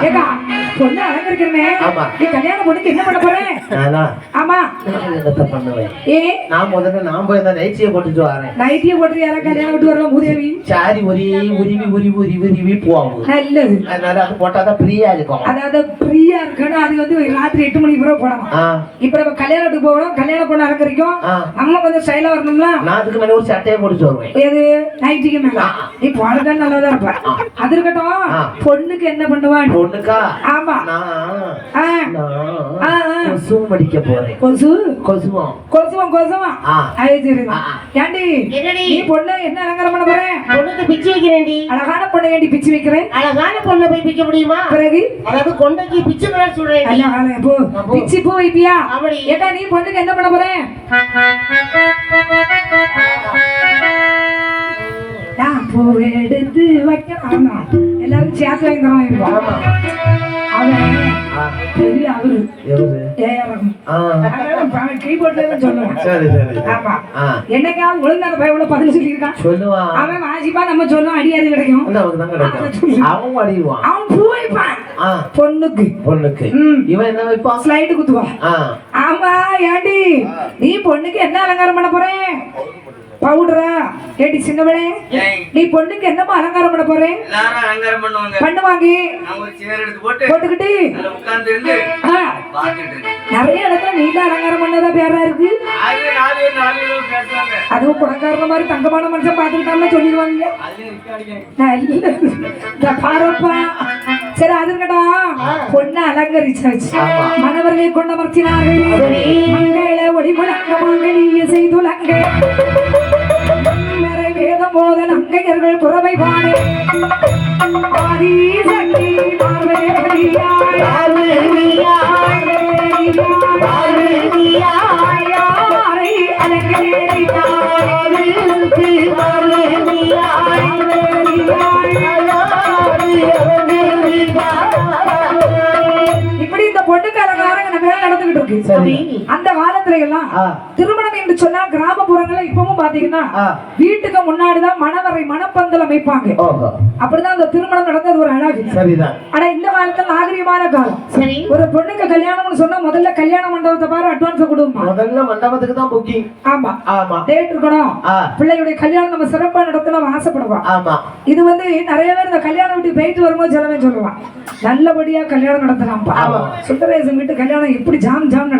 别干。பொண்ணு அலங்கரிக்கிறனே ஆமா. நீ கல்யாணம் பொண்ணுக்கு என்ன பண்ண போறேன் ஆமா. பண்ணுவேன்? ஏ? நான் முதல்ல நான் போய் அந்த நைச்சியை போட்டுட்டு வரேன். நைட்டிய போட்டு யாரா கல்யாணம் விட்டு வரலாம் மூதேவி? சாரி ஒரே உருவி உருவி உருவி உருவி போகும் நல்லது. அதனால அது போட்டாதான் ஃப்ரீயா இருக்கும். அதாவது ஃப்ரீயா இருக்கணும். அது வந்து ராத்திரி எட்டு மணிக்கு பிறகு போடணும். ஆ, இப்ப நம்ம கல்யாணத்துக்கு போகணும். கல்யாண பொண்ணு அலங்கரிக்கும். ஆ. நம்ம கொஞ்சம் ஸ்டைலா வரணும்ல? நான் அதுக்கு மேல ஒரு சட்டையை போட்டுட்டு வருவேன். எது? நைட்டிக்கு மேல. நீ போனதா நல்லதா இருப்ப. அது இருக்கட்டும். பொண்ணுக்கு என்ன பண்ணுவான் பொண்ணுக்கா? ஆமா. படிக்க போறேன். கொசு? கொசுவம் கொசுவம் கொசுவம். அது ஆ. ஏண்டி? நீ பொண்ணு என்ன அலங்காரம் பண்ண போறேன் பொண்ணுக்கு பிச்சு வைக்கிறேன்டி. அழகான பொண்ணை ஏண்டி பிச்சு வைக்கிறேன்? அழகான பொண்ணை போய் பிக்க முடியுமா? பிறகு? அதாவது கொண்டைக்கு பிச்சு விட சொல்றேன் ஆளு, போ. பிச்சு வைப்பியா? நீ பொண்ணுக்கு என்ன பண்ண போறேன் பூ எடுத்து வைக்க ஆமா. எல்லாரும் சேர்த்து வைக்கிறோம் இப்போ என்னைக்காவது ஒழுங்கான பயவுல பதில் சொல்லியிருக்கான். சொல்லுவான் அவன் வாசிப்பா நம்ம சொல்லுவோம் அடியாரு கிடைக்கும். அவன் அடிவான் அவன் பூ வைப்பான் ஆ, பொண்ணுக்கு. பொண்ணுக்கு. இவன் என்ன வைப்பான் ஸ்லைடு குத்துவா. ஆ, ஆமா ஏண்டி நீ பொண்ணுக்கு என்ன அலங்காரம் பண்ண போறேன் பவுடரா? ஏடி சின்னவளே நீ பொண்ணுக்கு என்னமா அலங்காரம் பண்ண போறேன் எல்லாரும் அலங்காரம் பண்ணுவாங்க. பண்ணுவாங்க. நான் ஒரு சேர் எடுத்து போட்டு போட்டுக்கிட்டு. நிறைய இடத்துல நீ தான் அலங்காரம் பண்ணதா பேரா இருக்கு? அதுவும் குடக்காரன மாதிரி தங்கமான மனுஷன் பார்த்துக்கிட்டாம சொல்லிடுவாங்க. பாருப்பா. சரி அது இருக்கட்டும் பொண்ணு அலங்கரிச்சாச்சு. ஆமா. மணவர்களை கொண்டு அமர்த்தினார்கள் மங்கள ஒளி முழங்க மங்களிய செய்துலங்க. மறை வேதம் போத நங்கையர்கள் குறவை பாடு ஆதி சக்தி இப்படி இந்த பொண்ணுக்கு மேல நடந்துகிட்டு இருக்கு. சரி. அந்த காலத்துல எல்லாம். திருமணம் என்று சொன்னா கிராமப்புறங்கள்ல இப்பவும் பாத்தீங்கன்னா. வீட்டுக்கு முன்னாடிதான் மணவரை மணப்பந்தல் அமைப்பாங்க. அப்படிதான் அந்த திருமணம் நடந்தது ஒரு அழகு. சரிதான். ஆனா இந்த காலத்துல நாகரிகமான காலம். சரி. ஒரு பொண்ணுக்கு கல்யாணம்னு சொன்னா முதல்ல கல்யாண மண்டபத்தை பாரு அட்வான்ஸ் கொடுமா முதல்ல மண்டபத்துக்கு தான் புக்கிங் ஆமா. ஆமா. டேட் இருக்கணும். பிள்ளையுடைய கல்யாணம் நம்ம சிறப்பா நடத்தணும் ஆசைப்படுவான் ஆமா. இது வந்து நிறைய பேர் இந்த கல்யாணம் வீட்டுக்கு போயிட்டு வரும்போது சிலவே சொல்லுவான் நல்லபடியா கல்யாணம் நடத்தலாம்ப்பா. ஆமா. சுந்தரேசன் வீட்டு கல்யாணம் எப்படி ஜாம் ஜாம்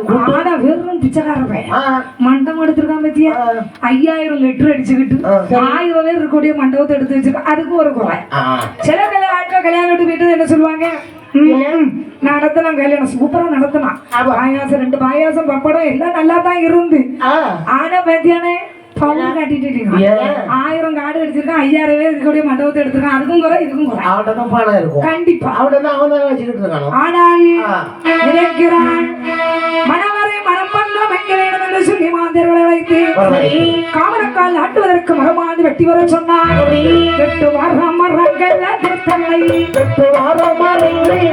கூட்டு? ஆனா வெறும் பிச்சைக்கார பையன். ஆ, மண்டபம் எடுத்திருக்கான் பத்தியா? ஐயாயிரம் லிட்டர் அடிச்சுக்கிட்டு. ஆயிரம் பேர் இருக்கக்கூடிய மண்டபத்தை எடுத்து வச்சிருக்கான். அதுக்கு ஒரு குறை. சில கல்யாணம் ஆட்கள் கல்யாணம் வீட்டு போயிட்டு என்ன சொல்லுவாங்க? நடத்தலாம் கல்யாணம் சூப்பரா நடத்தலாம் பாயாசம் ரெண்டு பாயாசம் பப்படம் எல்லாம் நல்லா தான் இருந்து. ஆனா பாத்தியானே பவுன் காட்டிட்டு ஏன்? ஆயிரம் காடு அடிச்சிருக்கான் ஐயாயிரம் பேர் இருக்கக்கூடிய மண்டபத்தை எடுத்திருக்கான். அதுக்கும் குறை இதுக்கும் குறை. அவன்கிட்ட தான் பணம் இருக்கும். கண்டிப்பா. அவன்கிட்ட தான் அவன் வச்சுக்கிட்டு இருக்கானோ? ஆனால் ஆ. நினைக்கிறான் மணவரை மனம் பண்ண வேண்டும் என்று சொல்லி மாந்தர்களை அழைத்து வரவழைத்து. காமரக்கால் நாட்டுவதற்கு மரமாந்து வெட்டி வர சொன்னார். வெட்டு வர மரங்கள் அதிர்த்தலை வெட்டு வர மரங்கள்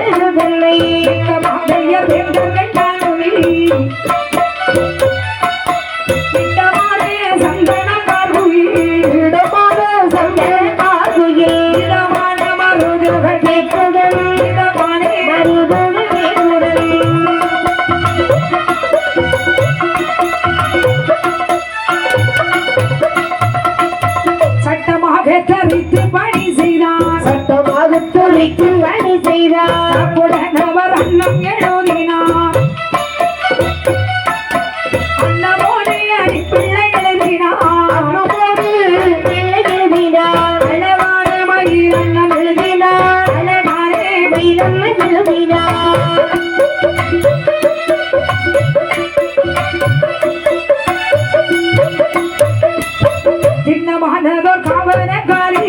இந்த மாதையர் வேந்தர்கள் காணொளி சட்டமாக வழி செய்தார். அப்புடன் அவர் அன்னம் எழுதினார். அன்னமோடு அடிப்பிள்ளை எழுதினார். பிள்ளை எழுதினார். மயில் அன்னம் எழுதினார். மயிலம் எழுதினார்.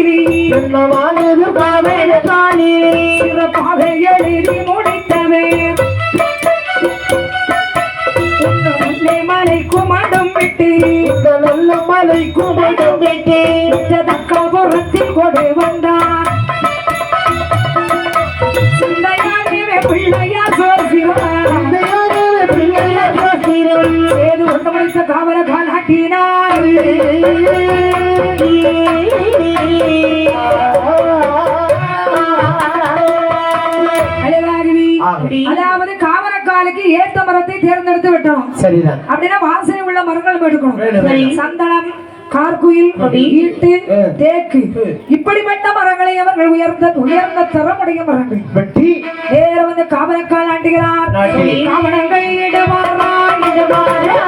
காலிரி என்னவானது காவல் காலிலே சிறப்பாக எழுதி முடித்தவே மலைக்கும் மடம் விட்டு இந்த நல்ல மலை குமடம் விட்டு தக்கபுரத்தில் கொடு வந்தார் பிள்ளையா சோசிவார் பிள்ளையார் ஜோசிரம் சேது ஒன்று முடித்த காவல காலாட்டினார் அதாவது காவரக்காலுக்கு ஏத்த மரத்தை தேர்ந்தெடுத்து விட்டோம். சரிதான். அப்படின்னா வாசனை உள்ள மரங்களும் எடுக்கணும். சந்தனம் கார்குயில் ஈட்டு தேக்கு. இப்படிப்பட்ட மரங்களை அவர்கள் உயர்ந்த உயர்ந்த தரமுடைய மரங்கள். வெட்டி. நேர வந்து காவலக்கால் ஆண்டுகிறார். காவலங்கள் இடுவாரா இடுவாரா.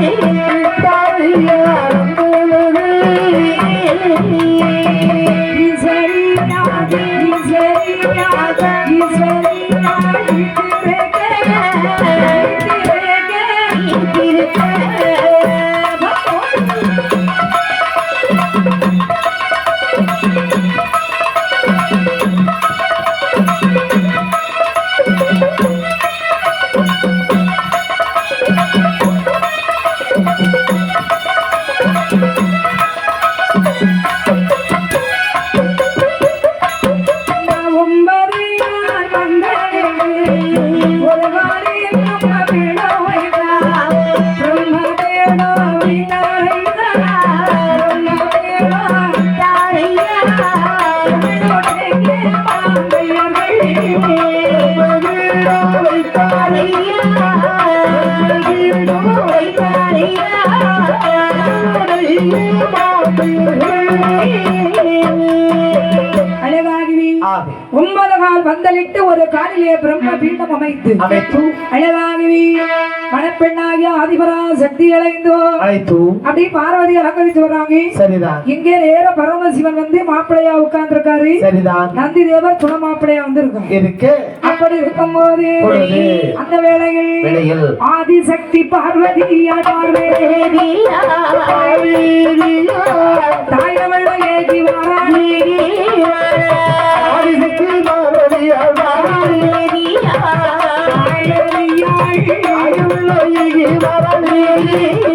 ஒன்பது அழகாகவே ஆவி ஒன்பது கால் வந்தலிட்டு ஒரு காலிலே பிரம்ம பீடம் அமைத்து. அமைத்து. அழகாகவே மணப்பெண்ணாகிய ஆதிபரா சக்தி அடைந்தோ அழைத்து. அப்படி பார்வதி அலங்கரித்து வர்றாங்க சரிதான். இங்கே நேர பரமசிவன் வந்து மாப்பிள்ளையா உட்கார்ந்துருக்காரு. சரிதான். நந்தி தேவர் துணை மாப்பிள்ளையா வந்திருக்காங்க இதுக்கு அப்படி இருக்கும்போது பொழுது. அந்த வேளையில் வெளியில். ஆதிசக்தி பார்வதியா பார்வதி தாயவள ஏகி வாராணி রে